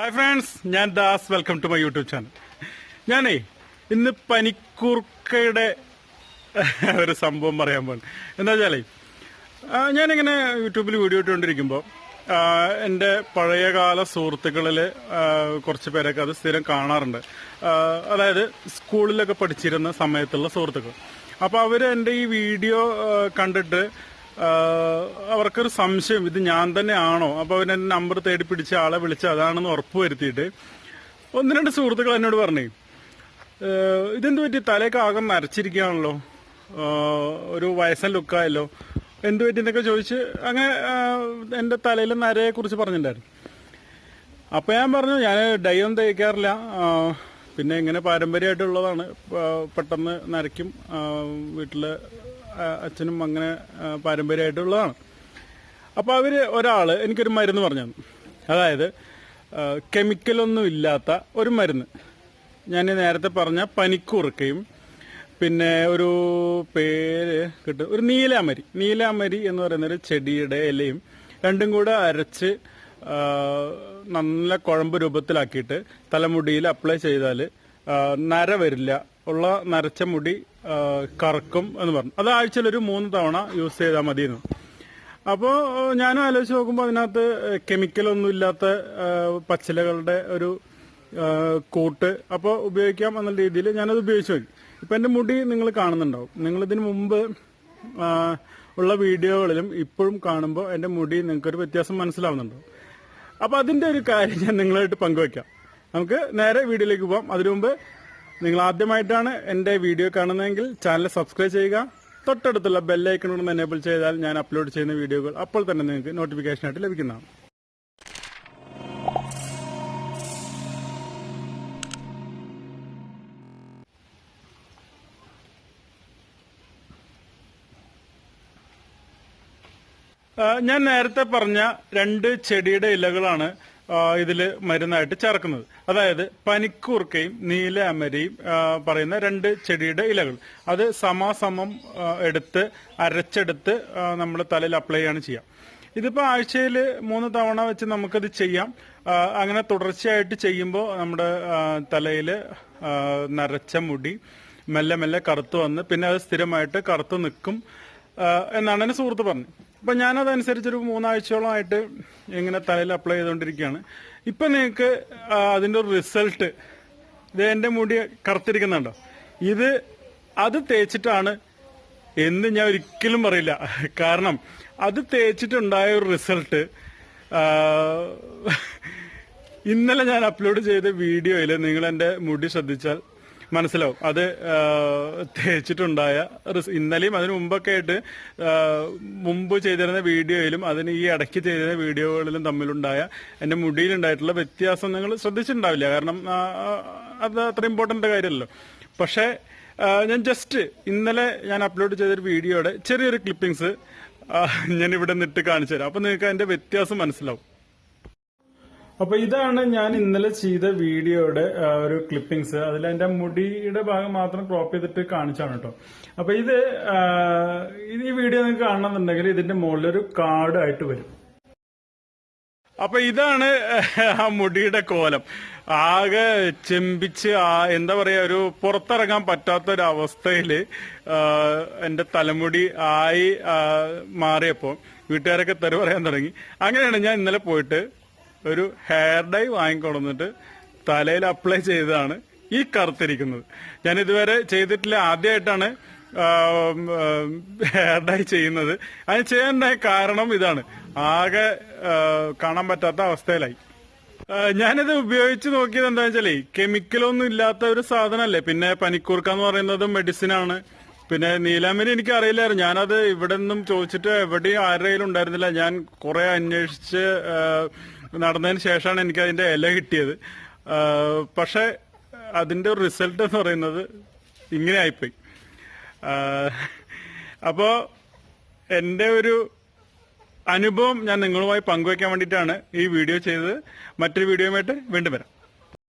Hi friends ഞാൻ Das. Welcome to my YouTube channel ഞാനേ ഇന്ന് പനിക്കൂർക്കയുടെ ഒരു സംഭവം പറയാൻ പോകുന്നു എന്താ വെച്ചാലേ ഞാനിങ്ങനെ യൂട്യൂബിൽ വീഡിയോ ഇട്ടുകൊണ്ടിരിക്കുമ്പോൾ എന്റെ പഴയകാല സുഹൃത്തുക്കളിൽ കുറച്ച് പേരൊക്കെ അത് സ്ഥിരം കാണാറുണ്ട്. അതായത് സ്കൂളിലൊക്കെ പഠിച്ചിരുന്ന സമയത്തുള്ള സുഹൃത്തുക്കൾ. അപ്പോൾ അവർ എന്റെ ഈ വീഡിയോ കണ്ടിട്ട് അവർക്കൊരു സംശയം ഇത് ഞാൻ തന്നെയാണോ? ആണോ അപ്പൊ അവൻ എന്റെ നമ്പർ തേടി പിടിച്ച ആളെ വിളിച്ച അതാണെന്ന് ഉറപ്പ് വരുത്തിയിട്ട് ഒന്ന് രണ്ട് സുഹൃത്തുക്കൾ എന്നോട് പറഞ്ഞു "ഏഹ് ഇതെന്ത് പറ്റി? തലയൊക്കെ ആകെ നരച്ചിരിക്കുകയാണല്ലോ. ഒരു വയസ്സൻ ലുക്കായല്ലോ. എന്ത് പറ്റി എന്നൊക്കെ ചോദിച്ച് അങ്ങനെ എന്റെ തലയിലെ നരയെ കുറിച്ച് പറഞ്ഞിട്ടുണ്ടായിരുന്നു. അപ്പോൾ ഞാൻ പറഞ്ഞു ഞാൻ ഡൈ ഒന്നും തേക്കാറില്ല പിന്നെ ഇങ്ങനെ പാരമ്പര്യമായിട്ടുള്ളതാണ്. പെട്ടെന്ന് നരയ്ക്കും. വീട്ടിൽ അച്ഛനും അങ്ങനെ പാരമ്പര്യമായിട്ടുള്ളതാണ്. അപ്പോൾ അവർ ഒരാൾ എനിക്കൊരു മരുന്ന് പറഞ്ഞു അതായത് കെമിക്കലൊന്നും ഇല്ലാത്ത ഒരു മരുന്ന്. ഞാൻ നേരത്തെ പറഞ്ഞ പനിക്കുറുക്കയും പിന്നെ ഒരു പേര് കിട്ടും ഒരു നീലാമരി. നീലാമരി എന്ന് പറയുന്ന ഒരു ചെടിയുടെ ഇലയും രണ്ടും കൂടെ അരച്ച് നല്ല കുഴമ്പ് രൂപത്തിലാക്കിയിട്ട് തലമുടിയിൽ അപ്ലൈ ചെയ്താൽ നര വരില്ല. ഉള്ള നരച്ച മുടി കറക്കും എന്ന് പറഞ്ഞു. അത് ആഴ്ചയിൽ ഒരു മൂന്ന് തവണ യൂസ് ചെയ്താൽ മതി എന്ന് അപ്പോൾ ഞാൻ ആലോചിച്ച് നോക്കുമ്പോൾ അതിനകത്ത് കെമിക്കലൊന്നും ഇല്ലാത്ത പച്ചിലകളുടെ ഒരു കൂട്ട് അപ്പോൾ ഉപയോഗിക്കാം എന്നുള്ള രീതിയിൽ ഞാനത് ഉപയോഗിച്ച് നോക്കി ഇപ്പം എന്റെ മുടി നിങ്ങൾ കാണുന്നുണ്ടാവും. നിങ്ങളിതിന് മുമ്പ് ഉള്ള വീഡിയോകളിലും ഇപ്പോഴും കാണുമ്പോൾ എന്റെ മുടി നിങ്ങൾക്കൊരു വ്യത്യാസം മനസ്സിലാവുന്നുണ്ടോ. അപ്പോൾ അതിന്റെ ഒരു കാര്യം ഞാൻ നിങ്ങളായിട്ട് പങ്കുവയ്ക്കാം നമുക്ക് നേരെ വീഡിയോയിലേക്ക് പോകാം അതിനു മുമ്പ് നിങ്ങൾ ആദ്യമായിട്ടാണ് എന്റെ വീഡിയോ കാണുന്നതെങ്കിൽ ചാനൽ സബ്സ്ക്രൈബ് ചെയ്യുക. തൊട്ടടുത്തുള്ള ബെല്ലൈക്കൺ കൂടെ എനേബിൾ ചെയ്താൽ ഞാൻ അപ്ലോഡ് ചെയ്യുന്ന വീഡിയോകൾ അപ്പോൾ തന്നെ നിങ്ങൾക്ക് നോട്ടിഫിക്കേഷൻ ആയിട്ട് ലഭിക്കുന്നതാണ്. ഞാൻ നേരത്തെ പറഞ്ഞ രണ്ട് ചെടിയുടെ ഇലകളാണ്. ഇതിൽ മരുന്നായിട്ട് ചേർക്കുന്നത്. അതായത് പനിക്കൂർക്കയും നീല അമരയും പറയുന്ന രണ്ട് ചെടിയുടെ ഇലകൾ. അത് സമാസമം എടുത്ത് അരച്ചെടുത്ത് നമ്മൾ തലയിൽ അപ്ലൈ ചെയ്യാണ് ചെയ്യുക ഇതിപ്പോൾ ആഴ്ചയിൽ മൂന്ന് തവണ വെച്ച് നമുക്കത് ചെയ്യാം. അങ്ങനെ തുടർച്ചയായിട്ട് ചെയ്യുമ്പോൾ നമ്മുടെ തലയിൽ നരച്ച മുടി മെല്ലെ മെല്ലെ കറുത്തു വന്ന് പിന്നെ അത് സ്ഥിരമായിട്ട് കറുത്തു നിൽക്കും എന്നാണ് എന്റെ സുഹൃത്ത് പറഞ്ഞത്. അപ്പൊ ഞാനതനുസരിച്ചൊരു മൂന്നാഴ്ചയോളമായിട്ട് ഇങ്ങനെ തലയിൽ അപ്ലൈ ചെയ്തുകൊണ്ടിരിക്കുകയാണ് ഇപ്പൊ നിങ്ങൾക്ക് അതിന്റെ ഒരു റിസൾട്ട് ഇത് എന്റെ മുടി കറുത്തിരിക്കുന്നുണ്ടോ? ഇത് അത് തേച്ചിട്ടാണ് എന്ന് ഞാൻ ഒരിക്കലും പറയില്ല. കാരണം അത് തേച്ചിട്ടുണ്ടായ ഒരു റിസൾട്ട് ഇന്നലെ ഞാൻ അപ്ലോഡ് ചെയ്ത വീഡിയോയിൽ നിങ്ങൾ എന്റെ മുടി ശ്രദ്ധിച്ചാൽ മനസ്സിലാവും. അത് തേച്ചിട്ടുണ്ടായ ഇന്നലെയും അതിനു മുമ്പൊക്കെ ആയിട്ട് മുമ്പ് ചെയ്തിരുന്ന വീഡിയോയിലും അതിന് ഈ ഇടയ്ക്ക് ചെയ്തിരുന്ന വീഡിയോകളിലും തമ്മിലുണ്ടായ എന്റെ മുടിയിലുണ്ടായിട്ടുള്ള വ്യത്യാസം നിങ്ങൾ ശ്രദ്ധിച്ചിട്ടുണ്ടാവില്ല. കാരണം അത് അത്ര ഇമ്പോർട്ടന്റ് കാര്യമല്ലോ പക്ഷേ ഞാൻ ജസ്റ്റ് ഇന്നലെ ഞാൻ അപ്ലോഡ് ചെയ്തൊരു വീഡിയോയുടെ ചെറിയൊരു ക്ലിപ്പിങ്സ് ഞാൻ ഇവിടെ നിട്ട് കാണിച്ചു തരാം അപ്പൊ നിങ്ങൾക്ക് അതിന്റെ വ്യത്യാസം മനസ്സിലാവും. അപ്പൊ ഇതാണ് ഞാൻ ഇന്നലെ ചെയ്ത വീഡിയോയുടെ ഒരു ക്ലിപ്പിംഗ്സ് അതിൽ എന്റെ മുടിയുടെ ഭാഗം മാത്രം ക്രോപ്പ് ചെയ്തിട്ട് കാണിച്ചാണ് കേട്ടോ അപ്പൊ ഇത് ഈ വീഡിയോ നിങ്ങൾക്ക് കാണണമെന്നുണ്ടെങ്കിൽ ഇതിന്റെ മുകളിൽ ഒരു കാർഡ് ആയിട്ട് വരും. അപ്പൊ ഇതാണ് ആ മുടിയുടെ കോലം. ആകെ ചെമ്പിച്ച് ആ എന്താ പറയാ ഒരു പുറത്തിറങ്ങാൻ പറ്റാത്ത ഒരു തലമുടി ആയി മാറിയപ്പോൾ മാറിയപ്പോ വീട്ടുകാരൊക്കെ തെറി പറയാൻ തുടങ്ങി. അങ്ങനെയാണ് ഞാൻ ഇന്നലെ പോയിട്ട് ഒരു ഹെയർ ഡൈ വാങ്ങിക്കൊടുന്നിട്ട് തലയിൽ അപ്ലൈ ചെയ്തതാണ് ഈ കറുത്തിരിക്കുന്നത്. ഞാൻ ഇതുവരെ ചെയ്തിട്ടില്ല. ആദ്യമായിട്ടാണ് ഹെയർ ഡൈ ചെയ്യുന്നത്. അതിന് ചെയ്യാനുണ്ടായ കാരണം ഇതാണ്. ആകെ കാണാൻ പറ്റാത്ത അവസ്ഥയിലായി. ഞാനിത് ഉപയോഗിച്ച് നോക്കിയത് എന്താ വെച്ചാൽ കെമിക്കലൊന്നും ഇല്ലാത്ത ഒരു സാധനമല്ലേ? പിന്നെ പനിക്കൂർക്ക എന്ന് പറയുന്നത് മെഡിസിൻ ആണ്. പിന്നെ നീലാമരി എനിക്ക് അറിയില്ലായിരുന്നു ഞാനത് ഇവിടെ നിന്നും ചോദിച്ചിട്ട് എവിടെയും ആരുടെയും ഉണ്ടായിരുന്നില്ല ഞാൻ കുറെ അന്വേഷിച്ച് നടന്നതിന് ശേഷമാണ് എനിക്ക് അതിന്റെ ഇല കിട്ടിയത്. പക്ഷെ അതിന്റെ റിസൾട്ട് എന്ന് പറയുന്നത് ഇങ്ങനെ ആയിപ്പോയി. അപ്പോൾ അപ്പോ എന്റെ ഒരു അനുഭവം ഞാൻ നിങ്ങളുമായി പങ്കുവയ്ക്കാൻ വേണ്ടിയിട്ടാണ് ഈ വീഡിയോ ചെയ്തത്. മറ്റൊരു വീഡിയോയുമായിട്ട് വീണ്ടും വരാം.